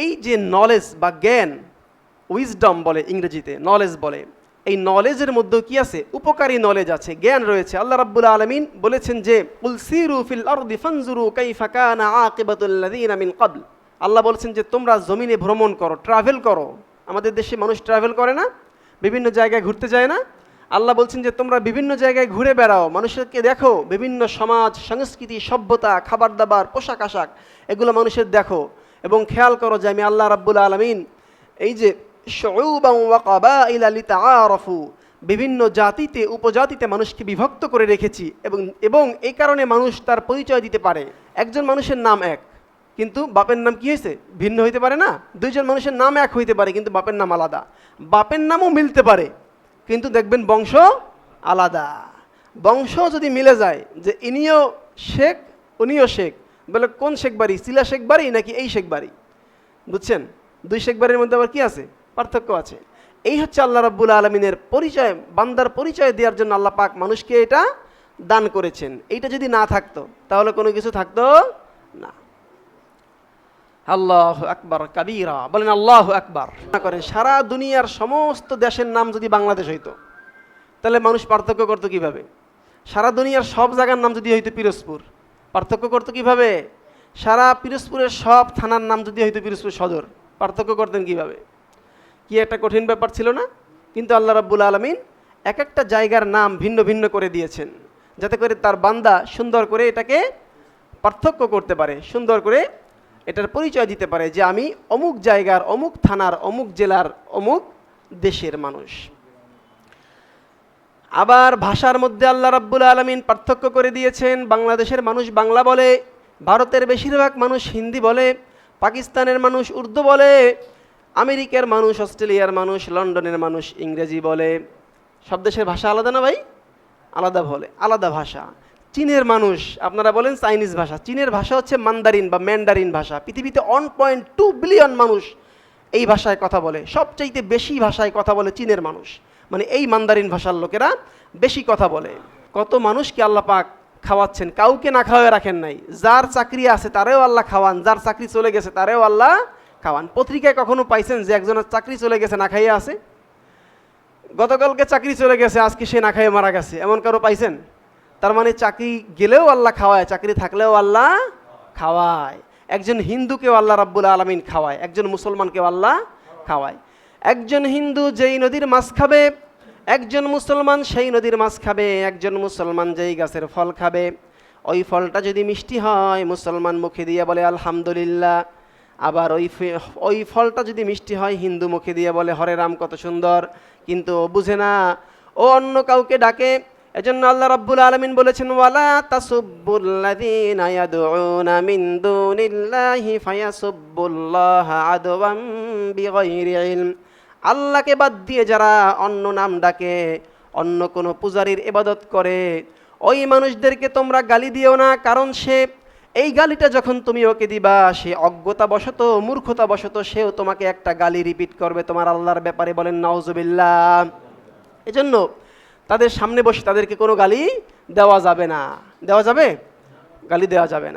এই যে নলেজ বা জ্ঞান উইজডম বলে ইংরেজিতে নলেজ বলে, এই নলেজের মধ্যেও কি আছে? উপকারী নলেজ আছে, জ্ঞান রয়েছে। আল্লাহ রাব্বুল আলামিন বলেছেন যে আল্লাহ বলছেন যে, তোমরা জমিনে ভ্রমণ করো ট্রাভেল করো। আমাদের দেশে মানুষ ট্রাভেল করে না, বিভিন্ন জায়গায় ঘুরতে যায় না। আল্লাহ বলছেন যে, তোমরা বিভিন্ন জায়গায় ঘুরে বেড়াও, মানুষকে দেখো, বিভিন্ন সমাজ, সংস্কৃতি, সভ্যতা খাবার দাবার পোশাক আশাক এগুলো মানুষের দেখো। এবং খেয়াল করো যে আমি আল্লাহ রাব্বুল আলমিন এই যে লিতাআরাফু, বিভিন্ন জাতিতে, উপজাতিতে মানুষকে বিভক্ত করে রেখেছি এবং এবং এই কারণে মানুষ তার পরিচয় দিতে পারে। একজন মানুষের নাম এক, কিন্তু বাপের নাম কি হয়েছে? ভিন্ন হইতে পারে না? দুইজন মানুষের নাম এক হইতে পারে, কিন্তু বাপের নাম আলাদা। বাপের নামও মিলতে পারে, কিন্তু দেখবেন বংশ আলাদা। বংশ যদি মিলে যায়, যে ইনিও শেখ, উনিও শেখ বলে, কোন শেখ বাড়ি? সিলা শেখ বাড়ি নাকি এই শেখ বাড়ি? বুঝছেন? দুই শেখ বাড়ির মধ্যে আবার কি আছে? পার্থক্য আছে। এই হচ্ছে আল্লাহ রাব্বুল আলমিনের পরিচয়, বান্দার পরিচয় দেওয়ার জন্য আল্লাহ পাক মানুষকে এটা দান করেছেন। এইটা যদি না থাকতো, তাহলে কোনো কিছু থাকতো না। আল্লাহ আকবার, কাবিরা। বলেন, আল্লাহ আকবর। না করেন, সারা দুনিয়ার সমস্ত দেশের নাম যদি বাংলাদেশ হইতো, তাহলে মানুষ পার্থক্য করতো কীভাবে? সারা দুনিয়ার সব জায়গার নাম যদি হইতো পিরোজপুর। পার্থক্য করতো কীভাবে? সারা পিরোজপুরের সব থানার নাম যদি হয়তো পিরোজপুর সদর, পার্থক্য করতেন কীভাবে? কি একটা কঠিন ব্যাপার ছিল না? কিন্তু আল্লাহ রাব্বুল আলমিন এক একটা জায়গার নাম ভিন্ন ভিন্ন করে দিয়েছেন, যাতে করে তার বান্দা সুন্দর করে এটাকে পার্থক্য করতে পারে, সুন্দর করে এটার পরিচয় দিতে পারে যে আমি অমুক জায়গার, অমুক থানার, অমুক জেলার, অমুক দেশের মানুষ। আবার ভাষার মধ্যে আল্লাহ রাব্বুল আলমিন পার্থক্য করে দিয়েছেন। বাংলাদেশের মানুষ বাংলা বলে, ভারতের বেশিরভাগ মানুষ হিন্দি বলে, পাকিস্তানের মানুষ উর্দু বলে, আমেরিকার মানুষ, অস্ট্রেলিয়ার মানুষ, লন্ডনের মানুষ ইংরেজি বলে। সব দেশের ভাষা আলাদা না ভাই? আলাদা বলে, আলাদা ভাষা। চীনের মানুষ, আপনারা বলেন চাইনিজ ভাষা। চীনের ভাষা হচ্ছে মান্দারিন বা ম্যান্ডারিন ভাষা। পৃথিবীতে ওয়ান পয়েন্ট টু বিলিয়ন মানুষ এই ভাষায় কথা বলে। সবচাইতে বেশি ভাষায় কথা বলে চীনের মানুষ। মানে এই মান্দারিন ভাষার লোকেরা বেশি কথা বলে। কত মানুষকে আল্লাহ পাক খাওয়াচ্ছেন, কাউকে না খাওয়ায় রাখেন নাই। যার চাকরি আছে তারেও আল্লাহ খাওয়ান, যার চাকরি চলে গেছে তারেও আল্লাহ খাওয়ান। পত্রিকায় কখনো পাইছেন যে একজনের চাকরি চলে গেছে, না খাইয়ে আছে? গতকালকে চাকরি চলে গেছে, আজকে সে না খাইয়ে মারা গেছে। এমন কারও পাইছেন? তার মানে চাকরি গেলেও আল্লাহ খাওয়ায়, চাকরি থাকলেও আল্লাহ খাওয়ায়। একজন হিন্দুকেও আল্লাহ রাব্বুল আলমিন খাওয়ায়, একজন মুসলমানকেও আল্লাহ খাওয়ায়। একজন হিন্দু যেই নদীর মাছ খাবে, একজন মুসলমান সেই নদীর মাছ খাবে, একজন মুসলমান যেই গাছের ফল খাবে। ওই ফলটা যদি মিষ্টি হয়, মুসলমান মুখে দিয়ে বলে, আলহামদুলিল্লাহ। আবার ওই ওই ফলটা যদি মিষ্টি হয়, হিন্দু মুখে দিয়ে বলে, হরে রাম, কত সুন্দর। কিন্তু বুঝে না। ও অন্য কাউকে ডাকে, এজন্য আল্লাহ রাব্বুল আলামিন বলেছেন, ওয়ালা ইলম। আল্লাহকে বাদ দিয়ে যারা অন্য নাম ডাকে, অন্য কোনো পূজারীর এবাদত করে, ওই মানুষদেরকে তোমরা গালি দিও না, কারণ সে, এই গালিটা যখন তুমি ওকে দিবা, সে অজ্ঞতা বশত মূর্খতা বশত সেও তোমাকে একটা গালি রিপিট করবে তোমার আল্লাহর ব্যাপারে বলেন, নাউজুবিল্লাহ। এজন্য তাদের সামনে বসে তাদেরকে কোনো গালি দেওয়া যাবে না। দেওয়া যাবে? গালি দেওয়া যাবে না।